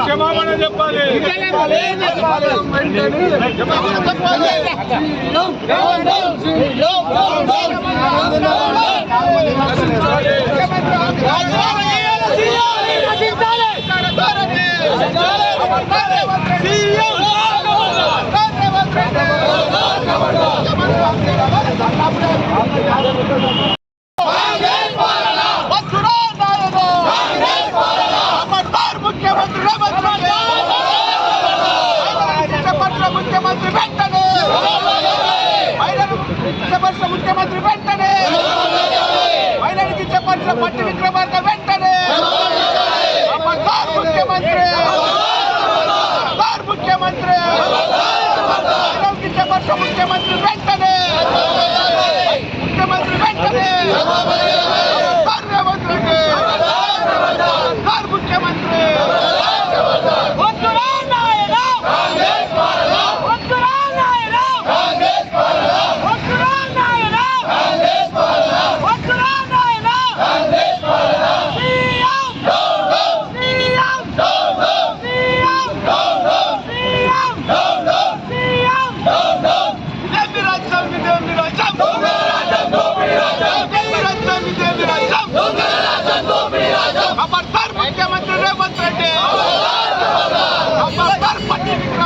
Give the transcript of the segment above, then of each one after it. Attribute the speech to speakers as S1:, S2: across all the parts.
S1: క్షమాపణ చెప్పాలి
S2: ముఖ్యమంత్రి వెంటనే. మహిళలు ముఖ్యమంత్రి వెంటనే మహిళలకి చెప్పాల్సిన పట్టి విక్రమార్క వెంటనే. मुख्यमंत्री! मुख्यमंत्री! मुख्यमंत्री!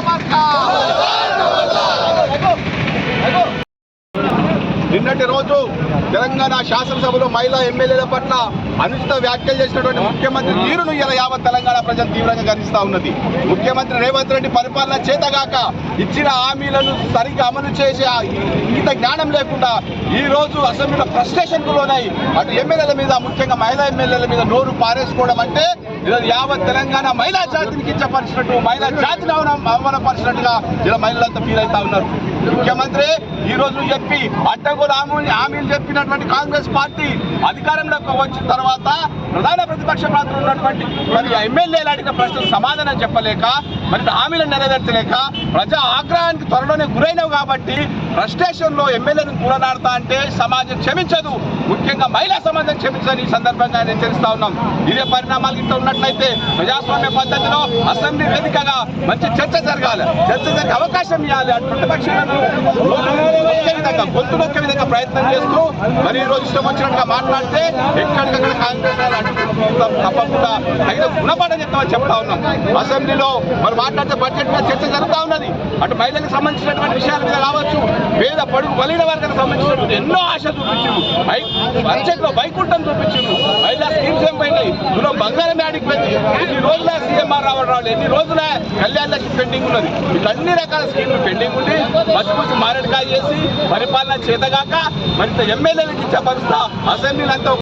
S2: పట్టి
S3: నిన్నటి రోజు తెలంగాణ శాసనసభలో మహిళా ఎమ్మెల్యేల పట్ల అనుచిత వ్యాఖ్యలు చేసినటువంటి ముఖ్యమంత్రి తీరును ఇలా యావత్ తెలంగాణ ప్రజలు తీవ్రంగా గర్విస్తా ఉన్నది. ముఖ్యమంత్రి రేవంత్ రెడ్డి పరిపాలన చేతగాక ఇచ్చిన హామీలను సరిగ్గా అమలు చేసే ఆ ఇంత జ్ఞానం లేకుండా ఈ రోజు అసెంబ్లీలో ఫ్రస్ట్రేషన్కు లోనై అటు ఎమ్మెల్యేల మీద ముఖ్యంగా మహిళా ఎమ్మెల్యేల మీద నోరు పారేసుకోవడం అంటే ఈరోజు యావత్ తెలంగాణ మహిళా జాతిని కించపరిచినట్టు మహిళా జాతిని అవమానపరిచినట్టుగా ఇలా మహిళలంతా ఫీల్ అవుతా ఉన్నారు. ముఖ్యమంత్రి ఈ రోజు చెప్పి అడ్డగోలు హామీలు హామీలు చెప్పినటువంటి కాంగ్రెస్ పార్టీ అధికారంలోకి వచ్చిన తర్వాత ప్రధాన ప్రతిపక్ష పాత్ర ఉన్నటువంటి మరి ఎమ్మెల్యేలు అడిగిన ప్రశ్నలు సమాధానం చెప్పలేక మరి హామీలను నెరవేర్చలేక ప్రజా ఆగ్రహానికి త్వరలోనే గురైనవు కాబట్టి ఫ్రస్ట్రేషన్లో ఎమ్మెల్యేలను కూలనాడతా అంటే సమాజం క్షమించదు. ముఖ్యంగా మహిళా సమాజం క్షమించదని ఈ సందర్భంగా హెచ్చరిస్తా ఉన్నాం. ఇదే పరిణామాలు ఇట్లా ఉన్నట్లయితే ప్రజాస్వామ్య పద్ధతిలో అసెంబ్లీ వేదికగా మంచి చర్చ జరగాలి. చర్చ జరిగే అవకాశం ఇవ్వాలి అటువంటి ప్రతిపక్షాలను విధంగా గొంతు నొక్కే విధంగా ప్రయత్నం చేస్తూ మరి ఈరోజు ఇష్టం వచ్చినట్టుగా మాట్లాడితే ఎక్కడికక్కడ కాంగ్రెస్ తప్పకుండా తగిన గుణపాఠం చెప్తా ఉన్నాం. అసెంబ్లీలో మరి మాట్లాడితే బడ్జెట్ మీద చర్చ జరుగుతా ఉన్నది. అటు మహిళలకు సంబంధించినటువంటి విషయాల మీద కావచ్చు పేద పడుగు బలిన వర్గానికి సంబంధించినటువంటి ఎన్నో ఆశలు చూపించిండు బడ్జెట్ వైకుంఠం చూపించిండు మహిళా స్కీమ్స్ ఏం పోయినాయి? ఇందులో బంగారం అడిగిపోయింది ఎన్ని రోజుల సీఎంఆర్ రావడం రావాలి ఎన్ని రోజుల కళ్యాణ లక్ష్మి పెండింగ్ ఉన్నది? ఇట్లా అన్ని రకాల స్కీమ్లు పెండింగ్ ఉండి మసిపూసి మారేడుకాయ చేసి పరిపాలన చేతగాక మరింత ఎమ్మెల్యేలకు ఇచ్చే పరిస్థితి అసెంబ్లీలంతా